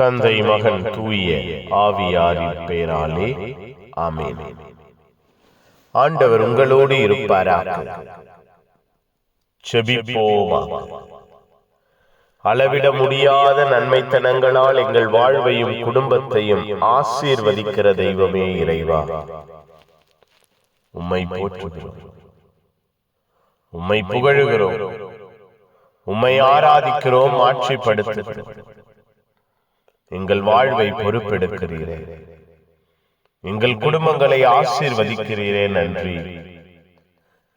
தந்தை மகன் தூய ஆவியாரின் பேராலே. ஆமென். ஆண்டவர் உங்களோடு இருப்பாராக. அளவிட முடியாத நன்மைத்தனங்களால் எங்கள் வாழ்வையும் குடும்பத்தையும் ஆசீர்வதிக்கிற தெய்வமே இறைவா. உம்மை போற்றுகிறோம். உம்மை புகழுகிறோம். உம்மை ஆராதிக்கிறோம். ஆட்சிப்படுத்துகிறோம். எங்கள் வாழ்வை பொறுப்பெடுக்கிறீரே. எங்கள் குடும்பங்களை ஆசீர்வதிக்கிறீரே நன்றி.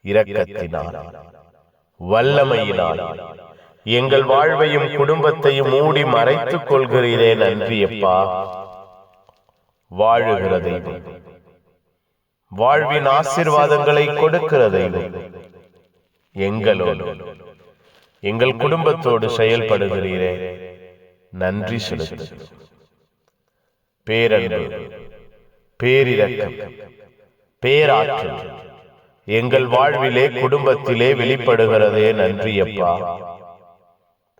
இரக்கத்தினால் வல்லமையினால் எங்கள் வாழ்வையும் குடும்பத்தையும் மூடி மறைத்துக் கொள்கிறீரே நன்றி அப்பா. வாழுகிற தெய்வம். வாழ்வின் ஆசீர்வாதங்களை கொடுக்கிற தெய்வம். எங்களோடு எங்கள் குடும்பத்தோடு செயல்படுகிறீரே. நன்றி செலுத்து பேரன்பு பேரிரக்கம் பேராற்றல் எங்கள் வாழ்விலே குடும்பத்திலே வெளிப்படுகிறதே நன்றி அப்பா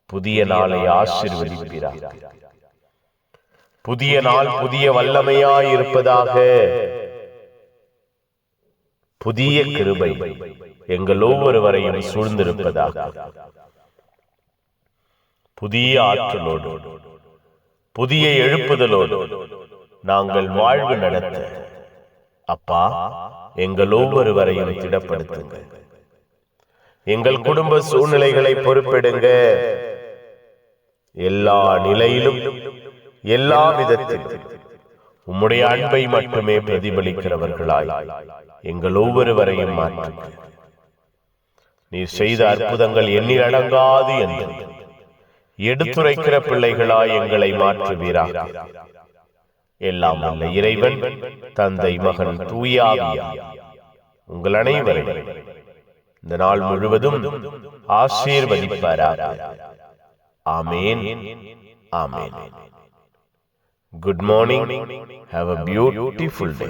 புதிய நாளை ஆசிர்வதிப்பிறார் புதிய நாள் புதிய வல்லமையாய் இருப்பதாக. புதிய கிருபை எங்கள் ஒவ்வொருவரையும் சூழ்ந்திருப்பதாக. புதிய ஆற்றலோடு புதிய எழுப்புதலோடு நாங்கள் வாழ்வு நடத்த. அப்பா எங்கள் ஒவ்வொருவரையும் திடப்படுத்துங்க எங்கள் குடும்ப சூழ்நிலைகளை பொறுப்பெடுங்க. எல்லா நிலையிலும் எல்லா விதத்திலும் உம்முடைய அன்பை மட்டுமே பிரதிபலிக்கிறவர்களாய் எங்கள் ஒவ்வொருவரையும் மாற்றுங்க நீர் செய்த அற்புதங்கள் எண்ணி அடங்காது என்று. எடுத்துரைக்கிற பிள்ளைகளாய் எங்களை மாற்றுவீராக எல்லாம் அல்ல இறைவன் தந்தை மகன் தூயாவியா? உங்கள் அனைவரும் இந்த நாள் முழுவதும் ஆசீர்வதிப்பாராக ஆமேன். ஆமேன். Good morning have a beautiful day